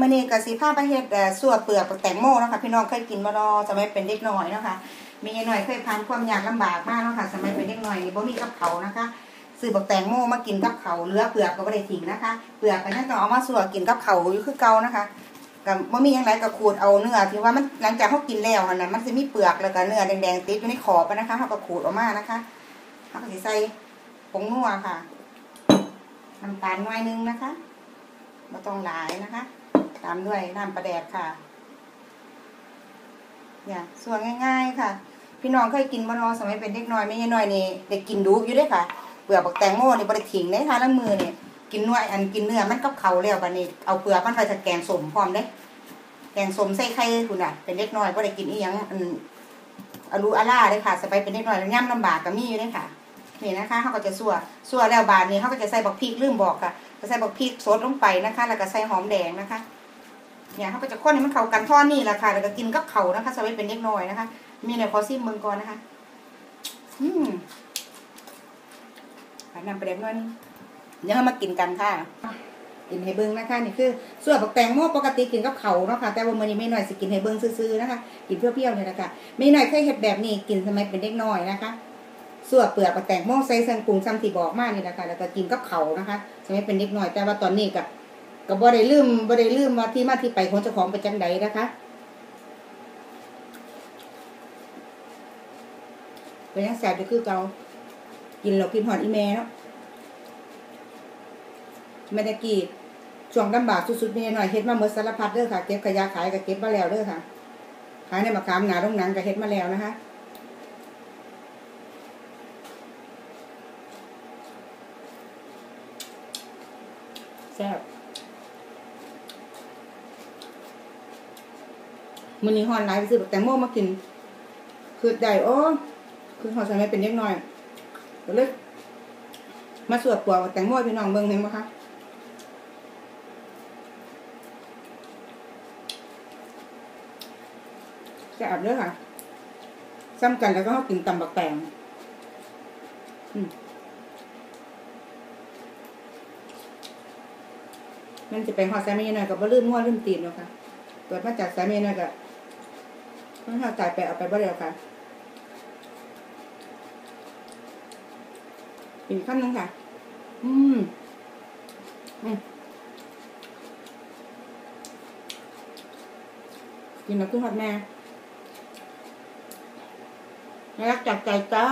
มื้อนี้ก็สิพาไปเฮ็ดเอ่สั่วเปลือกแตงโมนะค่ะพี่น้องเคยกินบ่เนาะสมัยเป็นเด็กน้อยนะคะมีหน่อยเคยผ่านความยากลำบากมากเนาะค่ะสมัยเป็นเด็กน้อยบ่มีกับเขานะคะซื้อบักแตงโมมากินกับเขาเลือเปลือกก็บ่ได้ทิ้งนะคะเปลือกก็ยังต้องเอามาสั่วกินกับเขาอยู่คือเก่านะคะก็บ่มีหยังไงก็ขูดเอาเนื้อที่ว่ามันหลังจากเฮากินแล้วหั่นน่ะมันสิมีเปลือกแล้วก็เนื้อแดงๆติดอยู่ในขอบนะคะเฮาก็ขูดออกมานะคะเฮาก็สิใส่ผงนัวค่ะน้ำตาลหน่อยนึงนะคะไม่ต้องหลายนะคะ ตามด้วยน้ำปลาแดกค่ะ เนี่ยส่วนง่ายๆค่ะ พี่น้องเคยกินมานอสมัยเป็นเด็กน้อยไม่ใช่น้อยนี่เด็กกินดูอยู่ด้วยค่ะเปลือกบักแตงโมนี่บริถิงได้ทานละมือเนี่ยกินนวยอันกินเนื้อมันกับเขาแล้วบัดนี้เอาเปลือกมันไปจะแกงสมพร้อมเด้แกงสมใส่ไข่คุณอะเป็นเด็กน้อยก็ได้กินอีหยังอันอรูอาล่าเลยค่ะสบายเป็นเด็กน้อยแล้วย่ำลำบากก็มีอยู่เด้ค่ะนี่นะคะเขาก็จะสั่วสั่วแล้วบาดนี้เขาก็จะใส่บักพริกลืมบอกค่ะก็ใส่บักพริกสดลงไปนะคะ แล้วก็ใส่หอมแดงนะคะ เนี่ยเขาก็จะข้นให้มันเข้ากันทอดนี่แหละค่ะ แล้วก็กินกับเขานะคะสมัยเป็นเด็กน้อยนะคะ มีหน่อยขอซิมเมืองก่อนนะคะ อืมอันนำไปเด็กน้อยเดี๋ยวเรามากินกันค่ะกินให้เบิ้งนะคะนี่คือส่วนบักแตงโมปกติกินกับเขาเนาะค่ะแต่ว่ามื้อนี้ไม่หน่อยสิกินให้เบิ้งซื่อๆนะคะ กินเปรี้ยวๆเนี่ยนะคะไม่หน่อยเคยเห็ดแบบนี้กินสมัยเป็นเด็กน้อยนะคะส่วนเปลือกบักแตงโมใส่ซางปรุงซ้ำที่บอกมากนี่แหละค่ะแล้วก็กินกับเขานะคะสมัยเป็นเด็กน้อยแต่ว่าตอนนี้ก็ ก็บ่ได้ลืมบ่ได้ลืมว่าที่มาที่ไปของเจ้าของเป็นจังใดนะคะเป็นยังแสบอยู่คือเกากินแล้วกินหอดอีแม่เนาะแม่ตะกี้ช่วงลำบากสุดๆนี่หน่อยเฮ็ดมาเมื่อสารพัดเด้อค่ะ เก็บขยะขายก็เก็บมาแล้วเด้อค่ะ ขายในมะขามหนาโรงหนังก็เฮ็ดมาแล้วนะคะแซ่บ มื้อนี้ฮอนไลน์ไปซื้อบักแตงโมมากิน คือได้โอ้คือฮอดสมัยเป็นเด็กน้อยก็เลยมาสวดปัวบักแตงโมพี่น้องเบิ่งเห็นบ่คะแซ่บเด้อค่ะซ้ำกันแล้วก็เฮากินตำบักแตงมันจะเป็นหอดสามีหน่อยกับบ่ลืมมั่วลืมตีนเนาะค่ะตัวมาจากสามีหน่อยกับ ต้องหาจ่ายไปเอาไปบ่เดียวค่ะอีกขั้นนึงค่ะ อืม อืมกินแล้วคือฮอดแม่รักจากใจจ้า